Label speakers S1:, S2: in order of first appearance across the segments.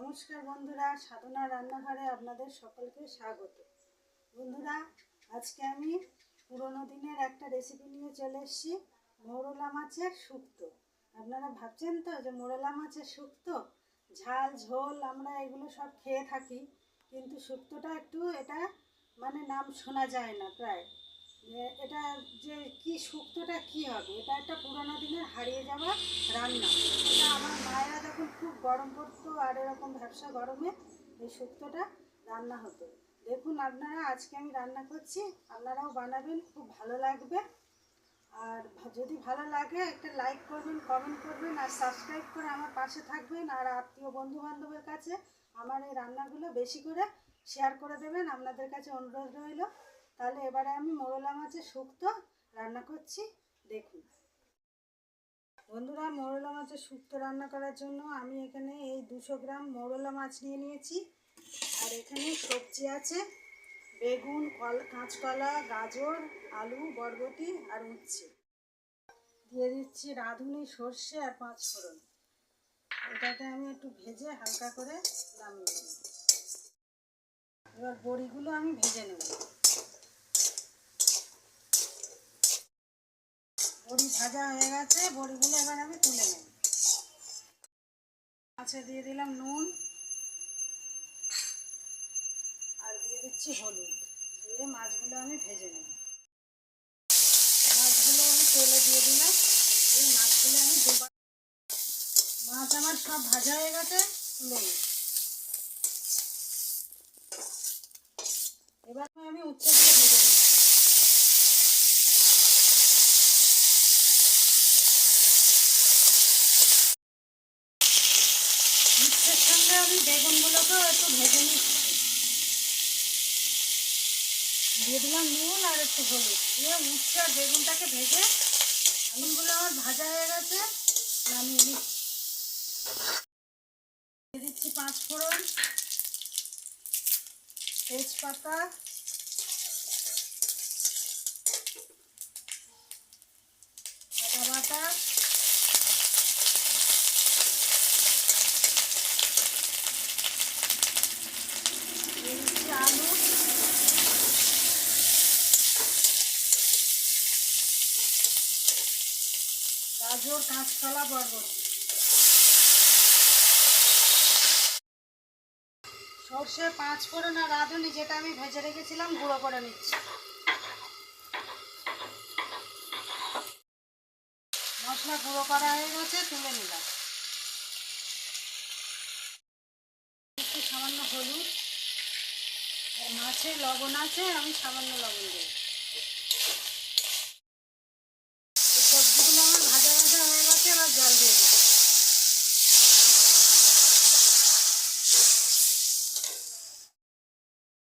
S1: নমস্কার বন্ধুরা সাধনা রান্নাঘরে আপনাদের সকলকে স্বাগত। বন্ধুরা, আজকে আমি পুরোনো দিনের একটা রেসিপি নিয়ে চলে এসেছি, মোরলা মাছের শুক্তো আপনারা ভাবছেন তো যে মোরলা মাছের শুক্তো ঝাল, ঝোল, আমরা এগুলো সব খেয়ে থাকি, কিন্তু শুক্তোটা একটু এটা মানে নাম শোনা যায় না প্রায়। এটা যে কি শুক্তোটা কি হবে? এটা একটা পুরোনো দিনের হারিয়ে যাওয়া রান্না। এটা আমার মায়েরা যখন খুব গরম পড়তো আর এরকম ব্যবসা গরমে এই শুক্তোটা রান্না হতো। দেখুন আপনারা, আজকে আমি রান্না করছি। আপনারাও বানাবেন, খুব ভালো লাগবে। আর যদি ভালো লাগে, একটা লাইক করবেন, কমেন্ট করবেন, আর সাবস্ক্রাইব করে আমার পাশে থাকবেন। আর আত্মীয় বন্ধু বান্ধবের কাছে আমার এই রান্নাগুলো বেশি করে শেয়ার করে দেবেন। আপনাদের কাছে অনুরোধ রইল। তাহলে এবারে আমি মোরলা মাছের শুক্তো রান্না করছি, দেখুন। বন্ধুরা, মোরলা মাছের শুক্তো রান্না করার জন্য আমি এখানে এই দুশো গ্রাম মোরলা মাছ নিয়ে নিয়েছি। আর এখানে সবজি আছে, বেগুন, কল, কাঁচকলা, গাজর, আলু, বরবটি আর উচ্ছে। দিয়ে দিচ্ছি রাঁধুনি, সর্ষে আর পাঁচ ফোড়ন। এটাকে আমি একটু ভেজে হালকা করে নামিয়ে নেব। এবার বড়িগুলো আমি ভেজে নেব। বড়ি ভাজা হয়ে গেছে, বড়িগুলো এবার আমি তুলে নেব। মাছে দিয়ে দিলাম নুন আর দিয়ে দিচ্ছি হলুদ। দিয়ে মাছগুলো আমি ভেজে নেব। মাছগুলো আমি তেলে দিয়ে দিলাম। এই মাছগুলো আমি দুবার মাছ আমার সব ভাজা হয়ে গেছে, তুলে নিই এবার আমি উচ্ছেগুলো আমি বেগুনগুলোকেও একটু ভেজে নিচ্ছি। দিয়ে দিলাম নুন আর একটু হলুদ। দিয়ে উচ্ছে আর বেগুনটাকে ভেজে বেগুনগুলো আমার ভাজা হয়ে গেছে, নামিয়ে দিচ্ছি পাঁচ ফোড়ন তেজপাতা আদা বাটা দিয়ে দিচ্ছি আলু গাজর কাঁচকলা বরবটি সর্ষে পাঁচ ফোড়ন আর রাঁধুনি যেটা আমি ভেজে রেখেছিলাম, গুঁড়ো করে নিচ্ছি। মশলা গুঁড়ো করা হয়ে গেছে, তুলে নিলাম। একটু সামান্য হলুদ আর মাছে লবণ আছে, আমি সামান্য লবণ দেব এই সবজিগুলো আমার ভাজা ভাজা হয়ে গেছে এবার জল দিয়ে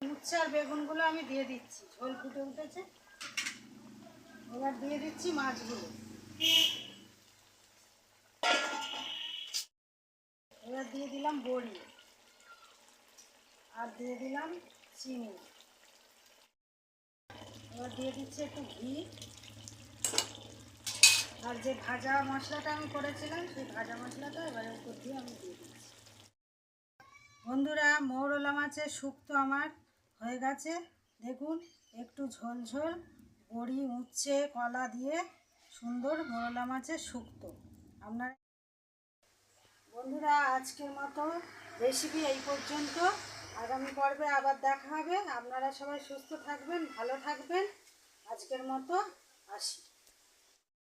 S1: দিচ্ছি উচ্ছে আর বেগুনগুলো আমি দিয়ে দিচ্ছি। ঝোল ফুটে উঠেছে। এবার দিয়ে দিচ্ছি মাছগুলো। এবার দিয়ে দিলাম বড়ি। আর দিয়ে দিলাম চিনি। এবার দিয়ে দিচ্ছি একটু ঘি। আর যে ভাজা মশলাটা আমি করেছিলাম, সেই ভাজা মশলাটা এবার উপর দিয়ে আমি দিয়ে দিচ্ছি। বন্ধুরা, মৌরলা মাছের শুক্তো আমার। হয়ে গেছে। দেখুন, একটু ঝোলঝোল ঝোল বড়ি উচ্ছে কলা দিয়ে সুন্দর মৌরলা মাছের শুক্তো। আপনার বন্ধুরা, আজকের মতো রেসিপি এই পর্যন্ত। আগামী পর্বে আবার দেখা হবে। আপনারা সবাই সুস্থ থাকবেন, ভালো থাকবেন। আজকের মতো আসি।